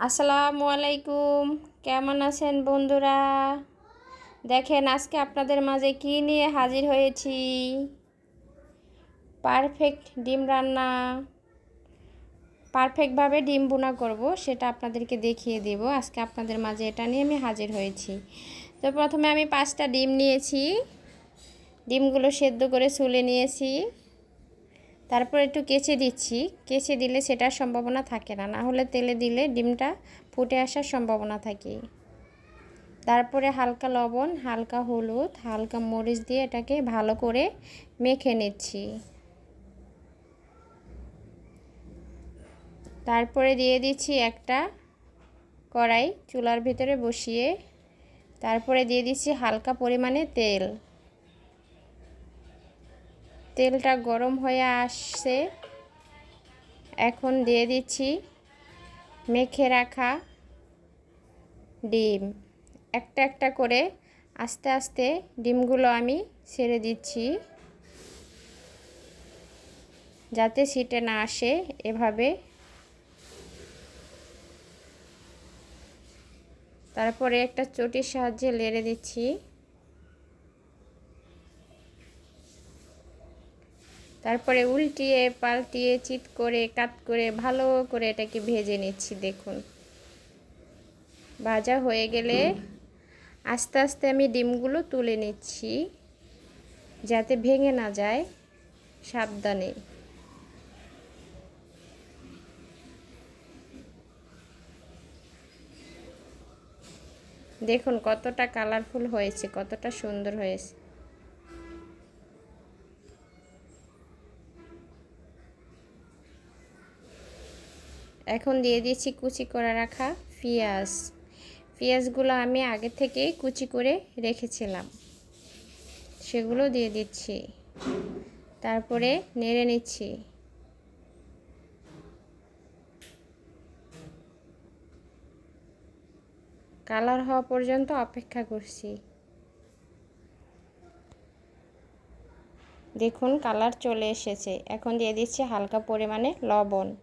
আসসালামু আলাইকুম কেমন আছেন বন্ধুরা? দেখেন, আজকে আপনাদের মাঝে কি নিয়ে হাজির হয়েছি? পারফেক্ট ডিম রান্না। পারফেক্টভাবে ডিম বোনা করব, সেটা আপনাদেরকে দেখিয়ে দেব। আজকে আপনাদের মাঝে এটা নিয়ে আমি হাজির হয়েছি। তো প্রথমে আমি পাঁচটা ডিম নিয়েছি। ডিমগুলো সেদ্ধ করে চুলে নিয়েছি। তারপর একটু কেচে দিচ্ছি। কেচে দিলে সেটার সম্ভাবনা থাকে না। না হলে তেলে দিলে ডিমটা ফুটে আসার সম্ভাবনা থাকে তারপরে হালকা লবণ, হালকা হলুদ, হালকা মরিচ দিয়ে এটাকে ভালো করে মেখে নিচ্ছি। তারপরে দিয়ে দিচ্ছি একটা কড়াই চুলার ভিতরে বসিয়ে। তারপরে দিয়ে দিচ্ছি হালকা পরিমাণে তেল। তেলটা গরম হয়ে আসছে। এখন দিয়ে দিচ্ছি মেখে রাখা ডিম। একটা একটা করে আস্তে আস্তে ডিমগুলো আমি ছেড়ে দিচ্ছি। যাতে সিটে না আসে এভাবে। তারপরে একটা চটির সাহায্যে লেড়ে দিচ্ছি। তারপরে উল্টিয়ে, পাল্টিয়ে চিত করে, কাত করে, ভালো করে এটাকে ভেজে নিচ্ছি, দেখুন। ভাজা হয়ে গেলে আস্তে আস্তে আমি ডিমগুলো তুলে নিচ্ছি, যাতে ভেঙে না যায়, সাবধানে। দেখুন কতটা কালারফুল হয়েছে, কতটা সুন্দর হয়েছে। এখন দিয়ে দিচ্ছি কুচি করে রাখা পেঁয়াজ। পেঁয়াজগুলো আমি আগে থেকেই কুচি করে রেখেছিলাম। সেগুলো দিয়ে দিচ্ছি। তারপরে নেড়ে নিচ্ছি। কালার হওয়া পর্যন্ত অপেক্ষা করছি। দেখুন, কালার চলে এসেছে। এখন দিয়ে দিচ্ছি হালকা পরিমাণে লবণ।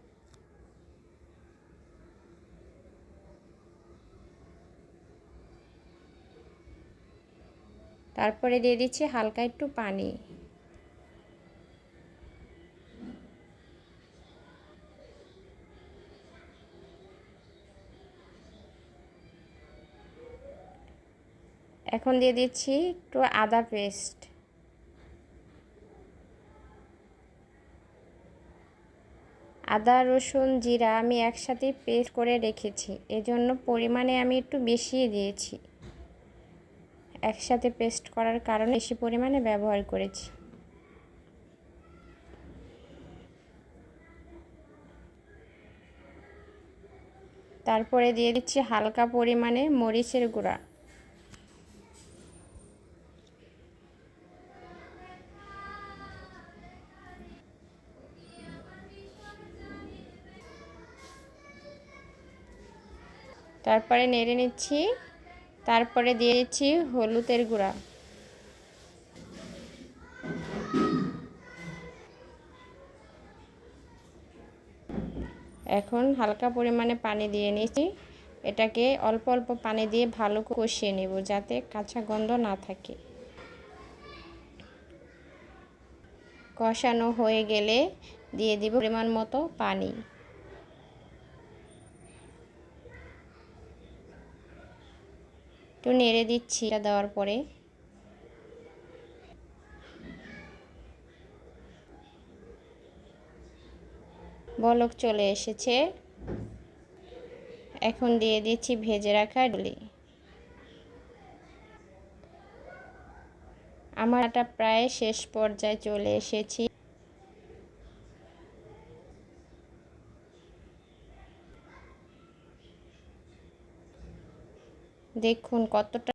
তারপরে দিয়ে দিচ্ছি হালকা একটু পানি। এখন দিয়ে দিচ্ছি একটু আদা পেস্ট। আদা, রসুন, জিরা আমি একসাথে পেস্ট করে রেখেছি। এজন্য পরিমাণে আমি একটু বেশিয়ে দিয়েছি। একসাথে পেস্ট করার কারণে বেশি পরিমাণে ব্যবহার করেছি। তারপরে দিয়ে দিচ্ছি হালকা পরিমাণে মরিচের গুঁড়া। তারপরে নেড়ে নিচ্ছি তারপরে দিয়ে দিচ্ছি হলুদের গুঁড়া। এখন হালকা পরিমাণে পানি দিয়ে নিচ্ছি। এটাকে অল্প অল্প পানি দিয়ে ভালো কষিয়ে নেব যাতে কাঁচা গন্ধ না থাকে। কষানো হয়ে গেলে দিয়ে দিব পরিমাণ মতো পানি। একটু নেড়ে দিচ্ছি এটা দেওয়ার পরে। বলক চলে এসেছে। এখন দিয়ে দিচ্ছি ভেজে রাখা ডলি। আমার এটা প্রায় শেষ পর্যায়ে চলে এসেছি। দেখুন কতটা